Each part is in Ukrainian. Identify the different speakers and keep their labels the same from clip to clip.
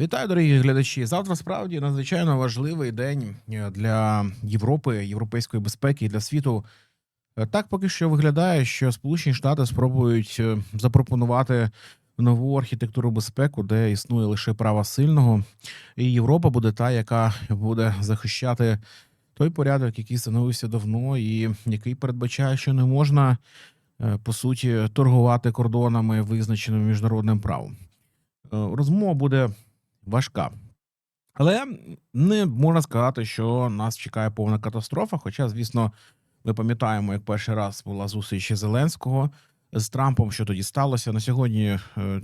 Speaker 1: Вітаю, дорогі глядачі. Завтра справді надзвичайно важливий день е, для Європи, європейської безпеки і для світу. Е, Так поки що виглядає, що Сполучені Штати спробують е, запропонувати нову архітектуру безпеку, де існує лише право сильного, і Європа буде та, яка буде захищати той порядок, який становився давно, і який передбачає, що не можна по суті торгувати кордонами, визначеними міжнародним правом. Розмова буде важка. Але не можна сказати, що нас чекає повна катастрофа. Хоча, звісно, ми пам'ятаємо, як перший раз була зустріч Зеленського з Трампом, що тоді сталося. На сьогодні е,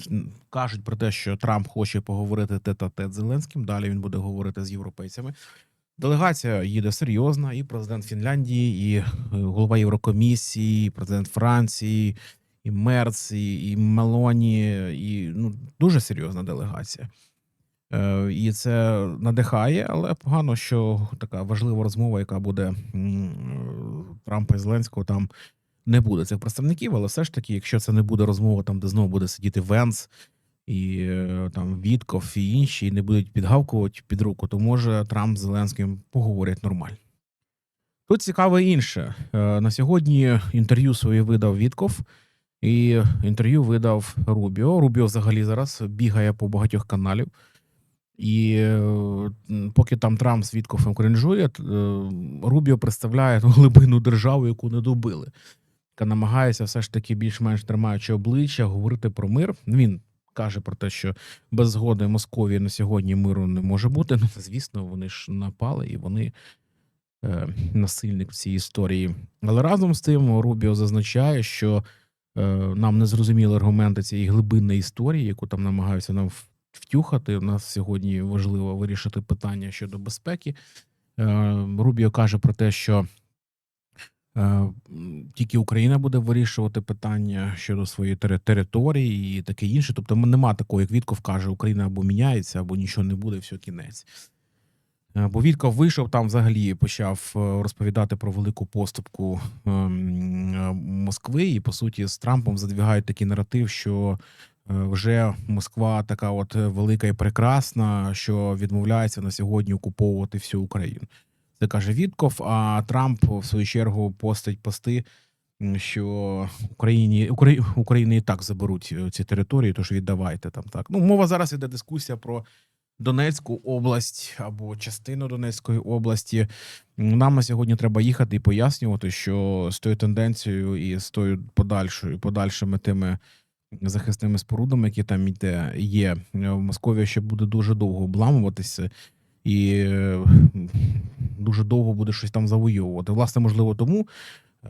Speaker 1: кажуть про те, що Трамп хоче поговорити тет-а-тет з Зеленським. Далі він буде говорити з європейцями. Делегація їде серйозна, і президент Фінляндії, і е, голова Єврокомісії, і президент Франції, і Мерц, і, Мелоні, і ну дуже серйозна делегація. Е, І це надихає, але погано, що така важлива розмова, яка буде Трампа і Зеленського, там не буде цих представників. Але все ж таки, якщо це не буде розмова, там де знову буде сидіти Венс і е, там Вітков і інші, і не будуть підгавкувати під руку, то може Трамп з Зеленським поговорять нормально. Тут цікаве інше. Е, На сьогодні інтерв'ю своє видав Вітков, і інтерв'ю видав Рубіо. Рубіо взагалі зараз бігає по багатьох каналів. І е, поки там Трамп з Віткофом кринжує, е, Рубіо представляє ту глибинну державу, яку не добили, яка намагається все ж таки більш-менш тримаючи обличчя, говорити про мир. Він каже про те, що без згоди Московії на сьогодні миру не може бути. Ну, звісно, вони ж напали і вони е, насильник цій історії. Але разом з тим Рубіо зазначає, що е, нам не зрозуміли аргументи цієї глибинної історії, яку там намагаються нам втюхати. У нас сьогодні важливо вирішити питання щодо безпеки. Е, Рубіо каже про те, що е, тільки Україна буде вирішувати питання щодо своєї території і таке інше. Тобто нема такого, як Вітков каже, Україна або міняється, або нічого не буде, все кінець. Е, Бо Вітков вийшов там взагалі почав розповідати про велику поступку ем, Москви, і по суті з Трампом задвігають такий наратив, що вже Москва така от велика і прекрасна, що відмовляється на сьогодні окуповувати всю Україну. Це каже Вітков. А Трамп в свою чергу постить пости, що Україні Украї, Україні і так заберуть е, ці території, тож віддавайте там так. Ну мова зараз іде дискусія про. Донецьку область або частину Донецької області. Нам на сьогодні треба їхати і пояснювати, що з тою тенденцією і з тою подальшою подальшими тими захисними спорудами, які там йде, є в Москові ще буде дуже довго обламуватися, і е, дуже довго буде щось там завойовувати. Власне, можливо, тому.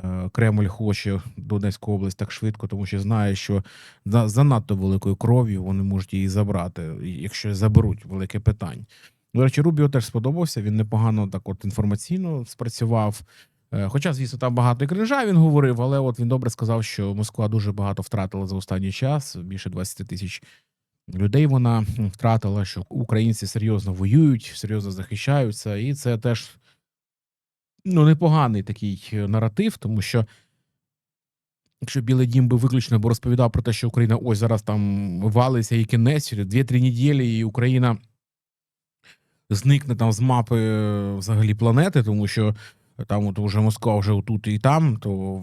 Speaker 1: е, Кремль хоче Донецьку область так швидко, тому що знає, що за занадто великою кров'ю вони можуть її забрати, якщо заберуть велике питання. До речі, Рубіо теж сподобався. Він непогано так от інформаційно спрацював. Е, Хоча, звісно, там багато і кринжа він говорив, але от він добре сказав, що Москва дуже багато втратила за останній час. Більше 20 тисяч людей вона втратила, що українці серйозно воюють, серйозно захищаються, і це теж ну, непоганий такий е, наратив, тому що якщо Білий Дім би виключно б розповідав про те, що Україна ось зараз там валиться і кінець, через 2-3 неділі, і Україна зникне там з мапи е, взагалі планети, тому що там от уже Москва вже тут і там, то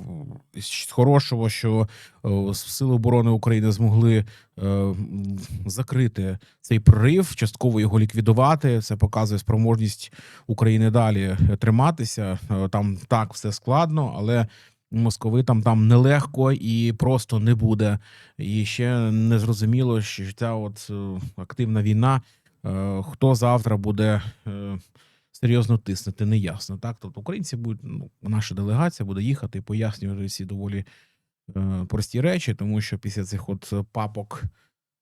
Speaker 1: з хорошого, що е, Сили оборони України змогли е, закрити цей прорив, частково його ліквідувати. Це показує спроможність України далі триматися. Е, Там так все складно, але московитам там нелегко і просто не буде. І ще не зрозуміло, що ця от активна війна, хто завтра буде. Серйозно тиснути, не ясно. Так, тобто українці будуть, ну, наша делегація буде їхати і пояснювати ці доволі е, прості речі, тому що після цих от папок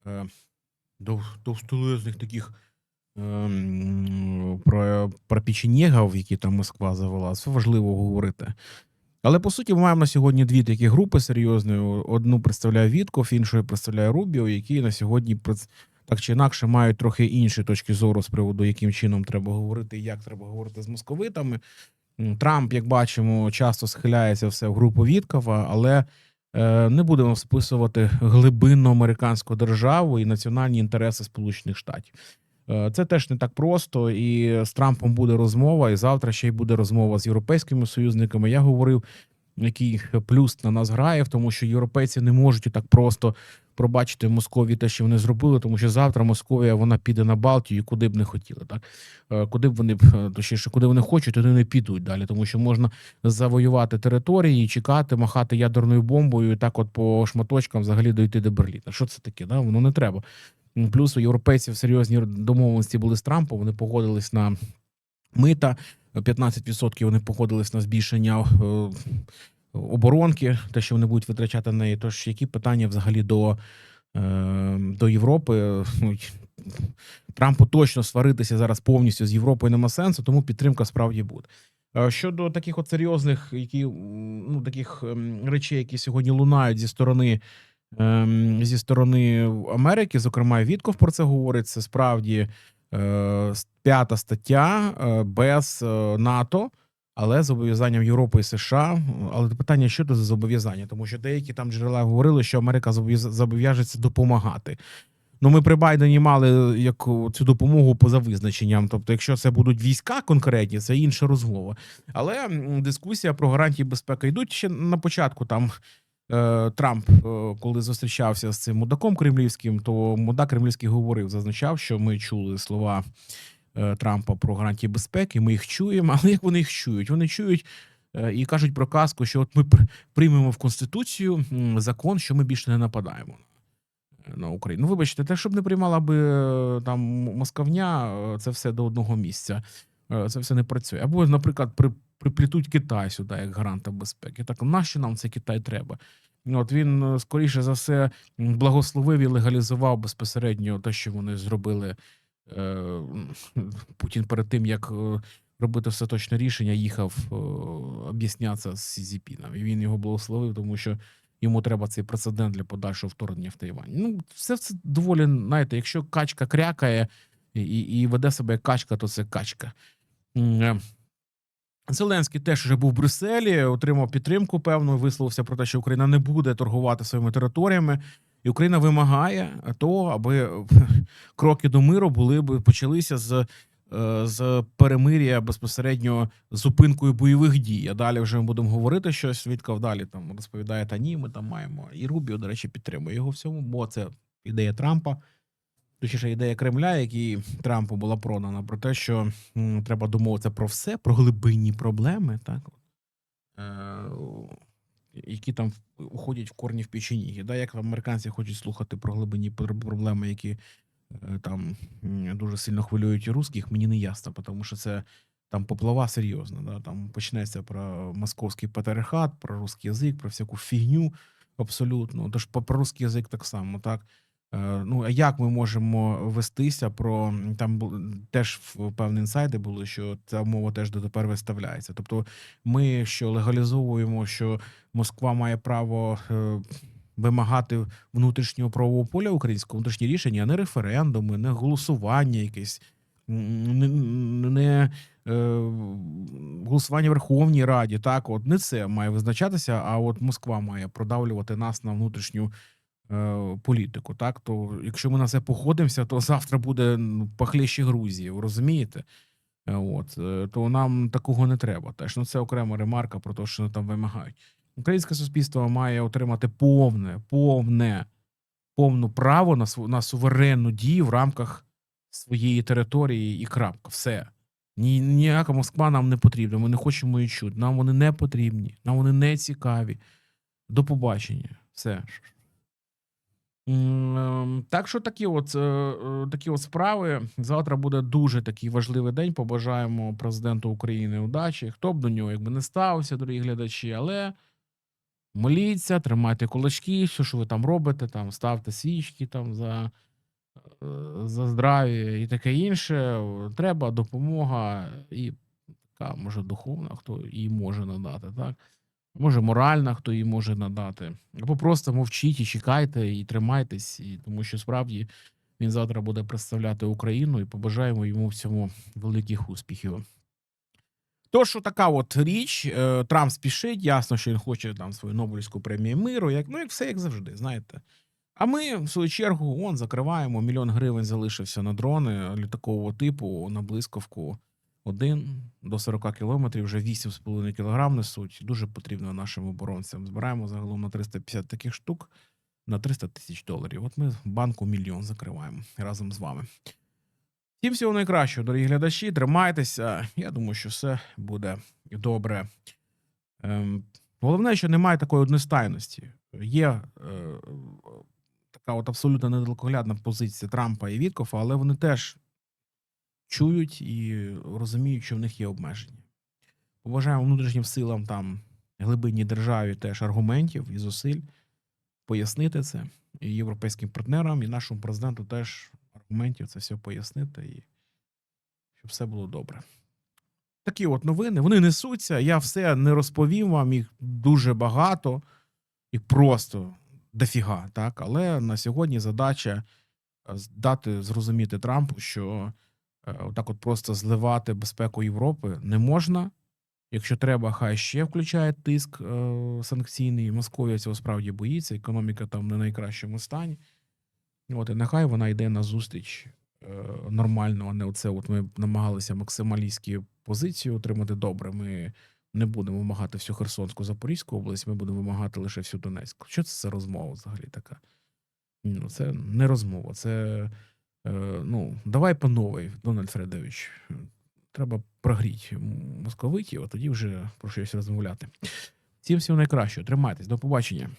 Speaker 1: е, дов, довстолезних таких е, про, про печенєгів, які там Москва завела, це важливо говорити. Але по суті, ми маємо на сьогодні дві такі групи серйозні. Одну представляє Вітков, іншу представляє Рубіо, які на сьогодні так чи інакше мають трохи інші точки зору з приводу, яким чином треба говорити і як треба говорити з московитами. Трамп, як бачимо, часто схиляється все в групу Віткова, але е, не будемо списувати глибинну американську державу і національні інтереси Сполучених Штатів. Е, Це теж не так просто, і з Трампом буде розмова, і завтра ще й буде розмова з європейськими союзниками. Я говорив, який плюс на нас грає, в тому що європейці не можуть так просто пробачити Московії те, що вони зробили, тому що завтра Московія вона піде на Балтію, куди б не хотіли. Так Е, куди б вони е, точніше, куди вони хочуть, туди не підуть далі, тому що можна завоювати території, чекати, махати ядерною бомбою, і так, от по шматочкам, взагалі дойти до Берліна. Що це таке? Да? Воно не треба. Плюс у європейців серйозні домовленості були з Трампом. Вони погодились на мита. 15% вони погодились на збільшення е, оборонки, те, що вони будуть витрачати на неї. Тож які питання взагалі до, е, до Європи? Ну, Трампу точно сваритися зараз повністю з Європою нема сенсу, тому підтримка справді буде. Е, Щодо таких от серйозних, які ну таких ем, речей, які сьогодні лунають зі сторони ем, зі сторони Америки, зокрема, Вітков про це говорить. Це справді е, п'ята стаття без НАТО, але зобов'язанням Європи і США. Але питання, що це за зобов'язання? Тому що деякі там джерела говорили, що Америка зобов'яжеться допомагати. Ну, ми при Байдені мали як цю допомогу поза визначенням. Тобто, якщо це будуть війська конкретні, це інша розмова. Але дискусія про гарантії безпеки йдуть ще на початку. Там е, Трамп, е, коли зустрічався з цим мудаком кремлівським, то мудак кремлівський говорив, зазначав, що ми чули слова Трампа про гарантії безпеки. Ми їх чуємо, але як вони їх чують? Вони чують. е, І кажуть про казку, що от ми пр- приймемо в конституцію закон, що ми більше не нападаємо на Україну. Ну, вибачте, те, щоб не приймала би е, там московня, е, це все до одного місця. Е, Це все не працює. Або, наприклад, при, приплітуть Китай сюди як гаранта безпеки. Так нащо нам цей Китай треба? От він е, скоріше за все благословив і легалізував безпосередньо те, що вони зробили. Е, Путін перед тим, як е, робити остаточне рішення, їхав е, об'яснятися з Сізіпіном. І він його благословив, тому що йому треба цей прецедент для подальшого вторгнення в Тайвань. Ну, все це доволі, знаєте, якщо качка крякає і, і веде себе як качка, то це качка. Зеленський теж вже був в Брюсселі, отримав підтримку певну, висловився про те, що Україна не буде торгувати своїми територіями, і Україна вимагає того, аби кроки до миру були б почалися з, е, з перемир'я безпосередньо зупинкою бойових дій. А далі вже ми будемо говорити щось. Відкав далі там розповідає, та ні, ми там маємо. І Рубіо, до речі, підтримує його в цьому, бо це ідея Трампа. Точніше, ідея Кремля, який Трампу була продана, про те, що треба домовитися про все, про глибинні проблеми, так е, які там уходять в корні в печеніги. Да, як американці хочуть слухати про глибинні проблеми, які е, там дуже сильно хвилюють і русських, мені не ясно, тому що це там поплава серйозна. Да, там почнеться про московський патріархат, про русський язик, про всяку фігню абсолютно. Тож про русський язик так само, так. Е, Ну, а як ми можемо вестися про там теж певні інсайди були, що ця мова теж дотепер виставляється. Тобто, ми що легалізовуємо, що Москва має право е, вимагати внутрішнього правового поля українського внутрішні рішення, не референдуми, не голосування якесь, не, не е, голосування в Верховній Раді. Так, от не це має визначатися, а от Москва має продавлювати нас на внутрішню е, політику. Так, то якщо ми на це походимося, то завтра буде ну, пахліще Грузії, розумієте? Е, От е, то нам такого не треба. Теж ну це окрема ремарка про те, що там вимагають. Українське суспільство має отримати повне, повне, повну право на на суверенну дію в рамках своєї території і крапка. Все. Ні, ніяка Москва нам не потрібна. Ми не хочемо її чути. Нам вони не потрібні, нам вони не цікаві. До побачення. Все. Ем, Так що такі от, е, е, такі от справи. Завтра буде дуже такий важливий день. Побажаємо президенту України удачі. Хто б до нього якби не стався, дорогі глядачі, але моліться, тримайте кулачки, все, що ви там робите, там ставте свічки там за, е, за здрав'я і таке інше. Треба допомога і така, може, духовна, хто її може надати, так? Може, моральна, хто її може надати. Або просто мовчіть і чекайте, і тримайтесь, і, тому що справді він завтра буде представляти Україну і побажаємо йому в цьому великих успіхів. Тож, така от річ, е, Трамп спішить, ясно, що він хоче там свою Нобелівську премію миру, як, ну, як все як завжди, знаєте. А ми, в свою чергу, он закриваємо. Мільйон гривень залишився на дрони літакового типу на блискавку. Один до 40 кілометрів, вже 8,5 кілограм несуть. Дуже потрібно нашим оборонцям. Збираємо загалом на 350 таких штук на 300 тисяч доларів. От ми банку мільйон закриваємо разом з вами. Всім всього найкращого, дорогі глядачі. Тримайтеся. Я думаю, що все буде добре. Ем, головне, що немає такої одностайності. Є е, така от абсолютно недалекоглядна позиція Трампа і Віткофа, але вони теж чують і розуміють, що в них є обмеження. Побажаємо внутрішнім силам там глибинній державі теж аргументів і зусиль пояснити це і європейським партнерам, і нашому президенту теж аргументів це все пояснити, і щоб все було добре. Такі от новини, вони несуться. Я все не розповім вам, їх дуже багато, їх просто дофіга, так? Але на сьогодні задача дати зрозуміти Трампу, що отак от просто зливати безпеку Європи не можна. Якщо треба, хай ще включає тиск е, санкційний. Московія цього справді боїться, економіка там не найкращому стані. От, і нехай вона йде на зустріч е, нормально, а не оце. От ми намагалися максималістські позиції отримати добре. Ми не будемо вимагати всю Херсонську Запорізьку область, ми будемо вимагати лише всю Донецьку. Що це за розмова взагалі така? Ну, це не розмова, це е, ну, давай по новій, Дональд Фредович. Треба прогріти московитів, а тоді вже про щось розмовляти. Всім всього найкращого. Тримайтесь, до побачення.